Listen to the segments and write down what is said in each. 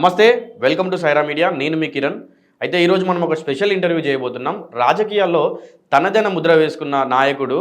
నమస్తే welcome to Sye Raa media. నేను మీ కిరణ్. అయితే ఈరోజు మనం ఒక స్పెషల్ ఇంటర్వ్యూ చేయబోతున్నాం. రాజకీయాల్లో తనదన ముద్ర వేసుకున్న నాయకుడు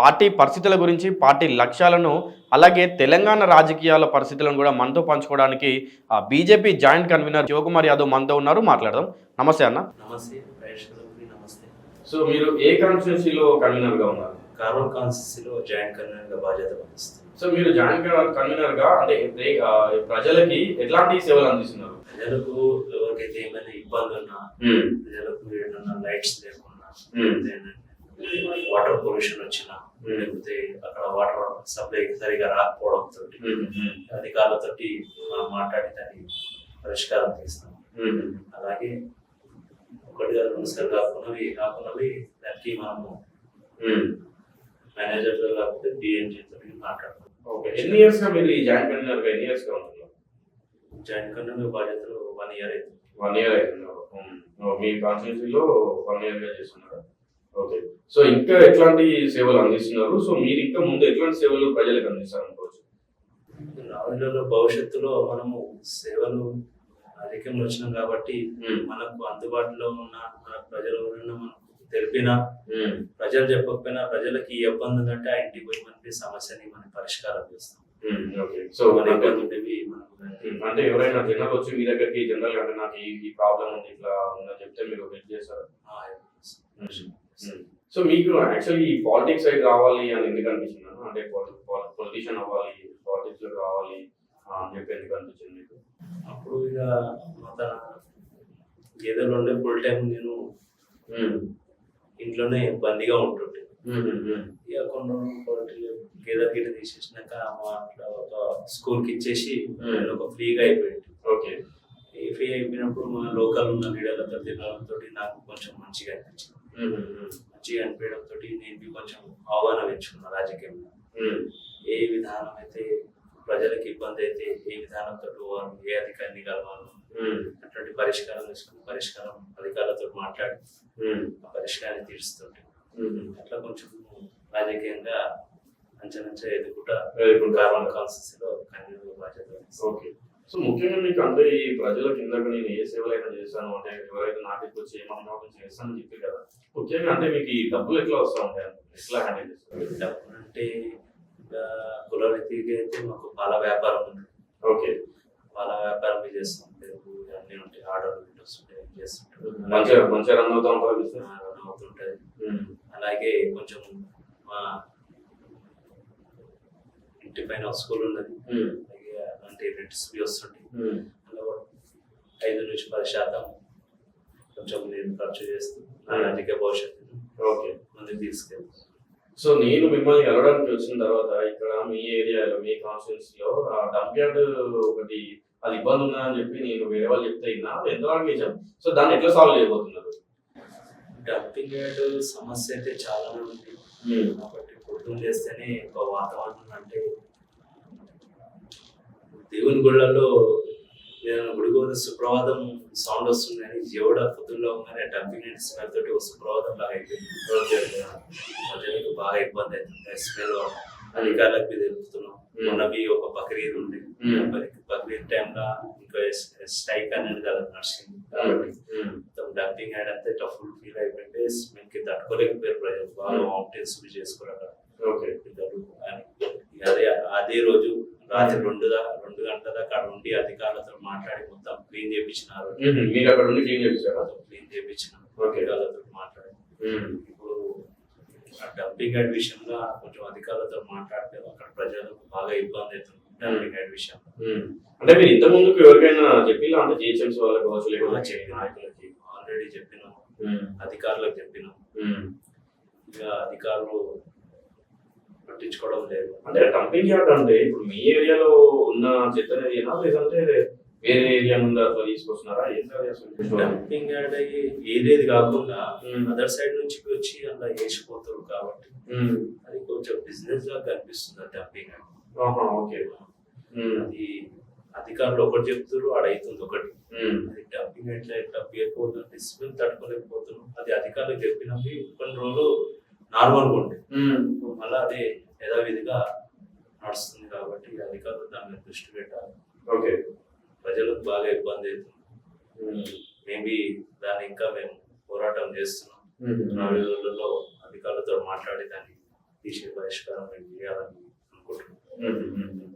పార్టీ పరిస్థితుల గురించి పార్టీ లక్ష్యాలను అలాగే తెలంగాణ రాజకీయాల పరిస్థితులను కూడా మనతో పంచుకోవడానికి ఆ BJP joint convener Shivakumar Yadav మనతో ఉన్నారు. మాట్లాడదాం. నమస్తే అన్న. నమస్తే. సో మీరు ఏ కాన్స్టిట్యూన్సీలో కన్వీనర్గా ఉన్నారు? కార్వల్ కాన్స్టిట్యూన్సీలో జాయింట్ కన్వీనర్గా బాధ్యత వహిస్తుంది. సో మీరు జాయింట్ కన్వీనర్గా అంటే ప్రే- ఆ, ప్రజలకి ఎట్లాంటి సేవలు అందిస్తున్నారు? ప్రజలకు ఎవరికైతే ఏమైనా ఇబ్బంది ఉన్నా ప్రజలకు ఏమైనా లైట్స్ లేకున్నా. వాటర్ పొల్యూషన్ వచ్చినా. లేకపోతే అక్కడ వాటర్ సప్లై సరిగా రాకపోవడంతో అధికారులతోటి మనం మాట్లాడి దాన్ని పరిష్కారం తీస్తాం అలాగే ఒకటిగా రెండు సార్లు కాకున్నవి కాకున్నవి దానికి మనము మేనేజర్ కాకపోతే డిఎన్జీ తోటి మాట్లాడతాం ఓకే. ఎన్ని ఇయర్స్గా మీరు ఈ జాయింట్ ఎన్ని ఇయర్స్గా ఉంటున్నారు? జాయింట్ కన్వీనర్ బాధ్యతలు వన్ ఇయర్ వన్ ఇయర్ అవుతున్నారు మీ కాన్స్టిట్యూన్సీలో వన్ ఇయర్గా చేస్తున్నారు. ఓకే. సో ఇంకా ఎట్లాంటి సేవలు అందిస్తున్నారు? సో మీరు ఇంకా ముందు ఎట్లాంటి సేవలు ప్రజలకు అందిస్తారు అనుకోవచ్చు? రానున్న భవిష్యత్తులో మనము సేవలు అధికంలో వచ్చినాం కాబట్టి ఉమ్. మనకు అందుబాటులో ఉన్న మన ప్రజలు ఎవరైనా మనకు తెలిపినా ఉమ్. ప్రజలు చెప్పకపోయినా ప్రజలకి ఈ ఇబ్బంది ఉందంటే ఆ ఇంటికి పోయి మనకి సమస్యని మనం పరిష్కారం చేస్తాం సో మన ఇబ్బంది ఉండేవి మనకు అంటే ఎవరైనా జనరల్ వచ్చి మీ దగ్గరికి జనరల్ అంటే నాకు ఈ ప్రాబ్లం ఉంది ఇట్లా ఉందని చెప్తే మీరు హెల్ప్ చేస్తారు. సో మీకు యాక్చువల్లీ ఈ పాలిటిక్స్ సైడ్ రావాలి అని ఎందుకు అనిపించింది? అంటే పొలిటీషియన్ అవ్వాలి పాలిటిక్స్లో రావాలి అని చెప్పి ఎందుకు అనిపించింది మీకు అప్పుడు ఇక మొత్తం గేదెలు ఉండే ఫుల్ టైం నేను. ఇంట్లోనే బందీగా ఉంటుంటే ఉమ్, ఉమ్, ఉమ్. ఇక కొన్ని రోజులు గేదె గిట తీసేసినాక మా అట్లా ఒక స్కూల్కి ఇచ్చేసి ఒక ఫ్రీగా అయిపోయింది. ఓకే. ఫ్రీ అయిపోయినప్పుడు మా లోకల్ ఉన్న లీడర్లతో తినడంతో నాకు కొంచెం మంచిగా అనిపించింది. మంచిగా అనిపించడంతో నేను కొంచెం ఆహ్వానం పెంచుకున్నా రాజకీయంలో. ఏ విధానం అయితే ప్రజలకు ఇబ్బంది అయితే ఏ విధానంతో వాళ్ళు ఏ అధికారిని కలవాలి? అటువంటి పరిష్కారం తీసుకుని పరిష్కారం అధికారులతో మాట్లాడి ఆ పరిష్కారాన్ని తీరుస్తుంటే. అట్లా కొంచెం రాజకీయంగా అంచెలంచె ఎదుగుట. కార్బన్ కాన్స్టిట్యూన్సీలో కన్వీనర్ బాధ్యత. ఓకే. సో ముఖ్యంగా మీకు అంటే ఈ ప్రజల కిందకు నేను ఏ సేవలైనా చేస్తాను అంటే ఎవరైతే నాకు ఎక్కువ చేయమన్నా చేస్తానని చెప్పి కదా. ముఖ్యంగా అంటే మీకు ఈ డబ్బులు ఎట్లా వస్తూ ఉంటాయి? ఎట్లా హ్యాండిల్ చేస్తారు? డబ్బులు అంటే కుల రీతిగా అయితే మాకు పాల వ్యాపారం ఉంది. ఓకే. పాల వ్యాపారం చేస్తాం. పెరుగు అన్నీ ఉంటాయి. ఆర్డర్లు ఇట్లా వస్తుంటాయి అవి చేస్తుంటాం మంచిగా మంచిగా రన్ అవుతా రన్ అలాగే కొంచెం మా ఇంటి పైన స్కూల్ ఉన్నది. అలాగే అలాంటి రెంట్స్ వస్తుంటాయి. ఐదు నుంచి పది శాతం కొంచెం నేను ఖర్చు చేస్తూ నా. రాజకీయ భవిష్యత్తును ఓకే. ముందుకు తీసుకెళ్తాను. సో నేను మిమ్మల్ని కలవడానికి వచ్చిన తర్వాత ఇక్కడ మీ ఏరియాలో మీ కాన్స్టిట్యూన్సీలో డంప్ యార్డ్ ఒకటి అది ఇబ్బంది ఉందని చెప్పి నేను వేరే వాళ్ళు చెప్తే విన్నా. ఎంతవరకు నిజం? సో దాన్ని ఎట్లా సాల్వ్ చేయబోతున్నారు? డంపింగ్ యార్డ్ సమస్య అయితే చాలానే ఉంది. కాబట్టి పొద్దున్న చేస్తేనే ఒక వాతావరణం అంటే దేవుని గుళ్ళల్లో పోతే సుప్రభాతం సౌండ్ వస్తుంది కానీ ఎవడ పొద్దుల్లో కానీ డంపింగ్ యార్డ్ స్మెల్ తోటి ఒక సుప్రభాతం లాగా అయిపోయింది. ప్రజలకు బాగా ఇబ్బంది అవుతుంది. స్మెల్ అధికారులకు తెలుపుతున్నాం. మొన్నవి ఒక బక్రీద్ ఉంది Hmm. బక్రీద్- టైంలో ఇంకా స్ట్రైక్ అనేది కదా ఉమ్, మొత్తం డంపింగ్ యార్డ్ అంతా ఫుల్ ఫీల్ అయిపోయింటే స్మెల్కి తట్టుకోలేకపోయారు ప్రజలు. బాగా పిల్లలు అని. ఇక అదే అదే రోజు రాత్రి రెండు దా రెండు గంటల దాకా అక్కడ ఉండి అధికారులతో మాట్లాడి మొత్తం క్లీన్ చేయించినారు మీరు అక్కడ ఉండి క్లీన్ చేపించారా క్లీన్ చేయించినాం ఓకే. అధికారులతో మాట్లాడి ఇప్పుడు డంపింగ్ యార్డ్ విషయంలో కొంచెం అధికారులతో మాట్లాడితే అక్కడ ప్రజలకు బాగా ఇబ్బంది అవుతుంది. డంపింగ్ విషయంలో. ఉమ్. అంటే మీరు ఇంత ముందుకు ఎవరికైనా చెప్పిలా? అంటే జిహెచ్ఎంసీ వాళ్ళకి కావచ్చు లేకపోతే చెప్పినాం. నాయకులకి ఆల్రెడీ చెప్పినాం. అధికారులకు చెప్పినాం. ఇక అధికారులు పట్టించుకోవడం లేదు. అంటే డంపింగ్ యార్డ్ అంటే ఇప్పుడు మీ ఏరియాలో ఉన్న చెత్తనేనా లేదంటే వేరే ఏరియా నుండి అట్లా తీసుకొస్తున్నారా? డంపింగ్ యార్డ్ అయ్యి ఏదేది కాకుండా అదర్ సైడ్ నుంచి వచ్చి అలా వేసిపోతారు కాబట్టి ఉమ్. అది కొంచెం బిజినెస్గా కనిపిస్తుంది డంపింగ్ యార్డ్ ఓకే. ఉమ్, అది అధికారులు ఒకటి చెప్తారు ఆడ అవుతుంది ఒకటి అది డంపింగ్ ఎట్లా ఎట్లా పేరుకోవద్దు డిసిప్లిన్ తట్టుకోలేకపోతున్నాం అది అధికారులకు చెప్పినవి కొన్ని రోజులు నార్మల్గా ఉండే. మళ్ళీ అదే యథావిధిగా నడుస్తుంది కాబట్టి అధికారులు దాని మీద దృష్టి పెట్టాలి. ఓకే. ప్రజలకు బాగా ఇబ్బంది అవుతుంది. మేబీ దాన్ని ఇంకా మేము పోరాటం చేస్తున్నాం. రాబోయే రోజుల్లో అధికారులతో మాట్లాడి దాన్ని తీసే పరిష్కారం మేము. చేయాలని అనుకుంటున్నాం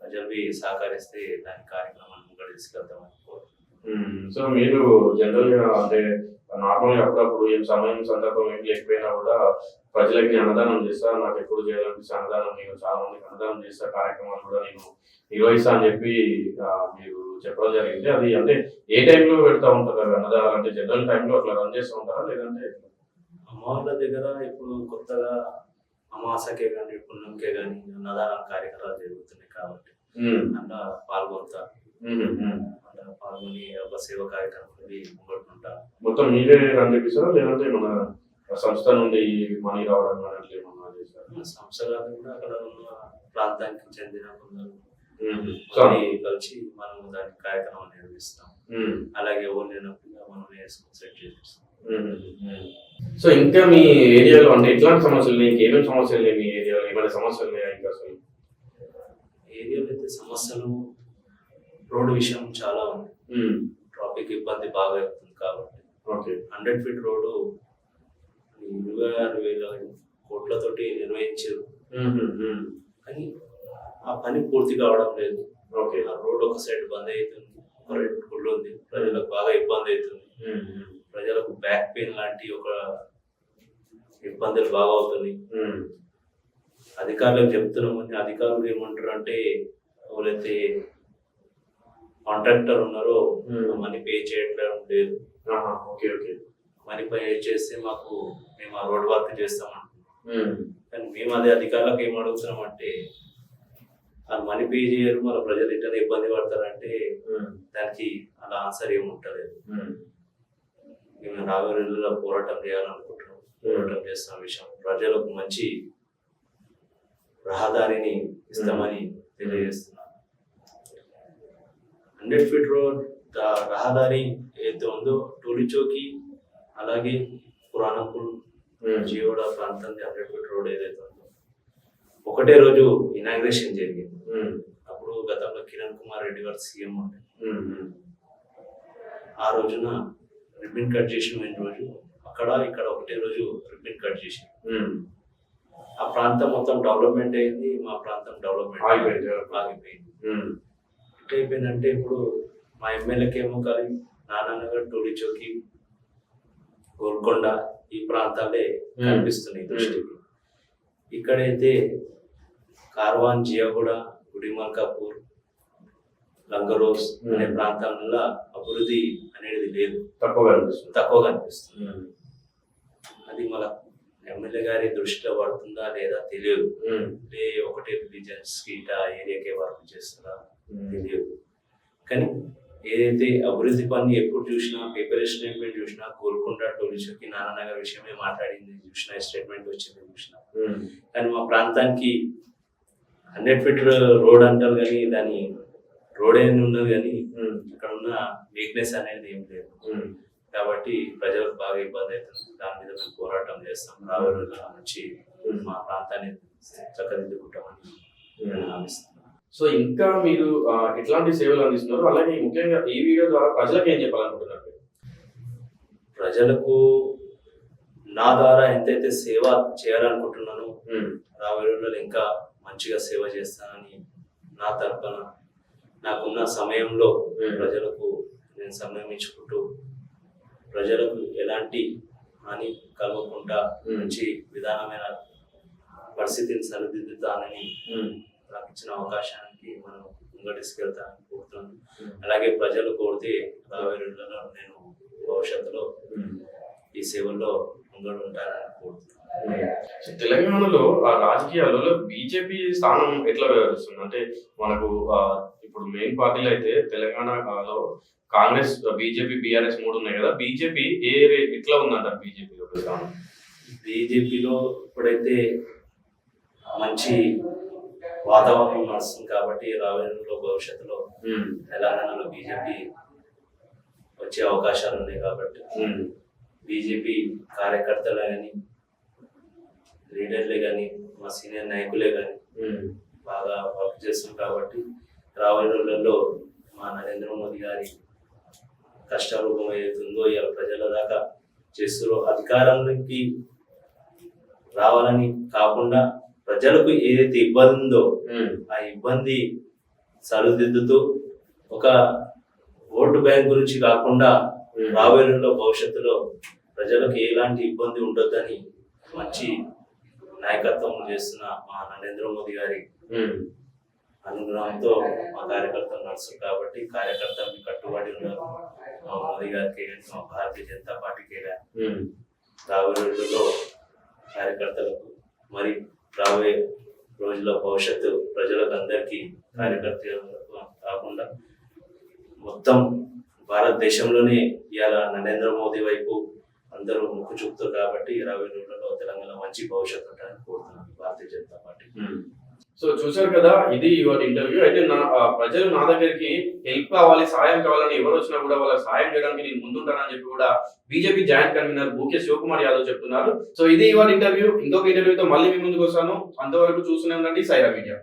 ప్రజలు సహకరిస్తే దాని కార్యక్రమాన్ని ముంగడు తీసుకెళ్తామని సో మీరు జనరల్గా అంటే నార్మల్గా అప్పుడప్పుడు ఏం సమయం సందర్భం ఏం లేకపోయినా కూడా ప్రజలకి అన్నదానం చేస్తా నాకు ఎప్పుడు చేయాలనిపిస్తే అన్నదానం నేను చాలా మందికి అన్నదానం చేస్తా కార్యక్రమాలు కూడా నేను నిర్వహిస్తా అని చెప్పి మీరు చెప్పడం జరిగింది అది అంటే ఏ టైంలో పెడతా ఉంటారు అవి అన్నదానాలు అంటే జనరల్ టైంలో అట్లా రన్ చేస్తూ ఉంటారా లేదంటే? అమ్మవార్ల దగ్గర ఇప్పుడు కొత్తగా అమాసకే కానీ పుణ్యంకే కానీ అన్నదాన కార్యక్రమాలు జరుగుతున్నాయి కాబట్టి ఉమ్, అలా పాల్గొంటా ఉమ్, ఉమ్. అలా పాల్గొని ఒక సేవ కార్యక్రమాలు ముంగడుకుంటా. మొత్తం మీరే రన్ చేపిస్తారా? లేదంటే మన సంస్థ నుండి మనీ రావడం అట్లా ఏమన్నా చేస్తారా అక్కడ ఉన్న ప్రాంతానికి చెందిన కొందరు కలిసి మనం దాని కార్యక్రమం నిర్వహిస్తాం. అలాగే లేనప్పుడు మనం వేసుకొని సెట్ సో ఇంకా మీ ఏరియాలో అంటే ఎట్లాంటి సమస్యలు ఏమేమి సమస్యలు మీ ఏరియాలో? ఏమైనా సమస్యలు ఉన్నాయా ఇంకా అసలు? ఏరియాలో అయితే సమస్యలు రోడ్డు విషయం చాలా ఉంది. ట్రాఫిక్ ఇబ్బంది బాగా అవుతుంది కాబట్టి. ఓకే. హండ్రెడ్ ఫీట్ రోడ్డు ఇరవై ఆరు వేల కోట్లతోటి నిర్వహించారు. కానీ ఆ పని పూర్తి కావడం లేదు. ఓకే. ఆ రోడ్ ఒక సైడ్ బంద్ అవుతుంది ఒక రైట్ గుళ్ళు ఉంది. ప్రజలకు బాగా ఇబ్బంది అవుతుంది. ప్రజలకు బ్యాక్ పెయిన్ లాంటి ఒక ఇబ్బందులు బాగా అవుతున్నాయి. అధికారులకు చెప్తున్నాం అధికారులు ఏమంటారు అంటే ఎవరైతే కాంట్రాక్టర్ ఉన్నారో మనీ పే చేయడం లేదు. Okay okay. మనీ పే చేస్తే మాకు మేము ఆ రోడ్ వర్క్ చేస్తామంటున్నాం. కానీ మేము అదే అధికారులకు ఏం అడుగుతున్నాం అంటే ఆ మనీ పే చేయరు మన ప్రజలు ఇట్లా ఇబ్బంది పడతారంటే దానికి అలా ఆన్సర్ ఏమి ఉంటలేదు. మేము రోజుల్లో పోరాటం చేయాలనుకుంటున్నాం పోరాటం చేస్తున్న విషయం. ప్రజలకు మంచి రహదారిని ఇస్తామని తెలియజేస్తున్నాం. హండ్రెడ్ ఫీట్ రోడ్ రహదారి ఏదైతే ఉందో టోలిచోకి అలాగే పురాణపూర్ జీవోడ ప్రాంతం హండ్రెడ్ ఫీట్ రోడ్ ఏదైతే ఉందో. ఒకటే రోజు ఇనాగ్రేషన్ జరిగింది. అప్పుడు గతంలో కిరణ్ కుమార్ రెడ్డి గారు సీఎం ఉండే. ఆ రోజున రిబ్బన్ కట్ చేసిన రోజు అక్కడ ఇక్కడ ఒకటే రోజు రిబ్బన్ కట్ చేసి ఆ ప్రాంతం మొత్తం డెవలప్మెంట్ అయింది మా ప్రాంతం డెవలప్మెంట్ ఆగిపోయింది. ఎట్లా అయిపోయిందంటే ఇప్పుడు మా ఎమ్మెల్యేకి ఏమో కానీ నానానగర్ టోలీ చౌకి గోల్కొండ ఈ ప్రాంతాలే కనిపిస్తున్నాయి దృష్టికి. ఇక్కడైతే కార్వాన్ జియాగూడ గుడిమల్కాపూర్ లంగరోస్ అనే ప్రాంతాలలో అభివృద్ధి అనేది లేదు. తక్కువగా అనిపిస్తుంది. తక్కువ కనిపిస్తుంది అది మన ఎమ్మెల్యే గారి దృష్టిలో పడుతుందా లేదా తెలియదు. ఒకటే రిలీజన్స్కి ఇట్లా ఏరియాకే వర్క్ చేస్తుందా? తెలియదు కానీ ఏదైతే అభివృద్ధి పని ఎప్పుడు చూసినా పేపర్ స్టేట్మెంట్ చూసినా గోల్కొండ టోలిచోకి నానానగర్ విషయమే మాట్లాడింది చూసిన స్టేట్మెంట్ వచ్చింది చూసినా. కానీ మా ప్రాంతానికి హండ్రెడ్ ఫీట్ రోడ్ అంటారు కానీ దాని రోడ్ ఏమి ఉన్నది కానీ అక్కడ ఉన్న వీక్నెస్ అనేది ఏం లేదు. కాబట్టి ప్రజలకు బాగా ఇబ్బంది అవుతుంది. దాని మీద మేము పోరాటం చేస్తాం. రాబోయే రోజుల నుంచి మా ప్రాంతాన్ని చక్కదిద్దుకుంటామని నేను భావిస్తున్నాను సో ఇంకా మీరు ఎట్లాంటి సేవలు అందిస్తున్నారు అలాగే ముఖ్యంగా ఈ వీడియో ద్వారా ప్రజలకు ఏం చెప్పాలనుకుంటున్నారు? ప్రజలకు నా ద్వారా ఎంతైతే సేవ చేయాలనుకుంటున్నానో రాబోయే ఇంకా మంచిగా సేవ చేస్తానని నా తరపున నాకున్న సమయంలో ప్రజలకు నేను సమయం ఇచ్చుకుంటూ ప్రజలకు ఎలాంటి హాని కలగకుండా. మంచి విధానమైన పరిస్థితిని సరిదిద్దుతానని నాకు ఇచ్చిన అవకాశానికి మనం ముంగ తీసుకెళ్తానని కోరుతున్నాను. అలాగే ప్రజలు కోరితే రాబోయే నేను భవిష్యత్తులో ఈ సేవల్లో ముంగడు ఉంటానని కోరుతున్నాను. సో తెలంగాణలో ఆ రాజకీయాలలో బీజేపీ స్థానం ఎట్లా వ్యవహరిస్తుంది? అంటే మనకు ఇప్పుడు మెయిన్ పార్టీలు అయితే తెలంగాణలో కాంగ్రెస్ బీజేపీ బీఆర్ఎస్ మూడు ఉన్నాయి కదా. బీజేపీ ఏ రే- ఎట్లా ఉందంటారు బీజేపీ స్థానం? బీజేపీలో ఇప్పుడైతే మంచి వాతావరణం నడుస్తుంది కాబట్టి రాబోయే రోజుల్లో భవిష్యత్తులో తెలంగాణలో బీజేపీ వచ్చే అవకాశాలు ఉన్నాయి కాబట్టి బీజేపీ కార్యకర్తలే కానీ లీడర్లే కానీ మా సీనియర్ నాయకులే కానీ బాగా వర్క్ చేస్తుంది కాబట్టి రాబోయే రోజులలో మా నరేంద్ర మోదీ గారి కష్టరూపం ఏదైతుందో ఇలా ప్రజల దాకా చేస్తున్న అధికారానికి రావాలని కాకుండా ప్రజలకు ఏదైతే ఇబ్బంది ఉందో ఆ ఇబ్బంది సరిదిద్దుతూ ఒక ఓటు బ్యాంక్ గురించి కాకుండా ఉమ్. రాబోయే రోజుల్లో భవిష్యత్తులో ప్రజలకు ఎలాంటి ఇబ్బంది ఉండొద్దని మంచి నాయకత్వం చేస్తున్న మా నరేంద్ర మోదీ గారి అనుగ్రహంతో మా కార్యకర్తలు నడుస్తుంది కాబట్టి కార్యకర్తలకు కట్టుబడి ఉన్న మా మోదీ గారికి మా భారతీయ జనతా పార్టీకి. రాబోయే రోజుల్లో కార్యకర్తలకు మరి రాబోయే రోజుల్లో భవిష్యత్తు ప్రజలకు అందరికీ కార్యకర్తలకు కాకుండా మొత్తం భారతదేశంలోనే ఇవాళ నరేంద్ర మోదీ వైపు అందరూ ముక్కు చూపుతారు కాబట్టి ఇరవై రోజుల్లో తెలంగాణ మంచి భవిష్యత్తు ఉంటారని కోరుతున్నాను భారతీయ జనతా పార్టీ. సో చూసారు కదా ఇది ఇవాటి ఇంటర్వ్యూ అయితే నా ప్రజలు నా దగ్గరికి హెల్ప్ కావాలి సాయం కావాలని ఎవరు వచ్చినా కూడా వాళ్ళకి సాయం చేయడానికి నేను ముందుంటానని చెప్పి కూడా బీజేపీ జాయింట్ కన్వీనర్ బూకే శివకుమార్ యాదవ్ చెప్తున్నారు. సో ఇది ఇవాటి ఇంటర్వ్యూ ఇంకొక ఇంటర్వ్యూతో మళ్ళీ మీ ముందుకు వస్తాను. అంతవరకు చూస్తూనే ఉండండి సైరా మీడియా.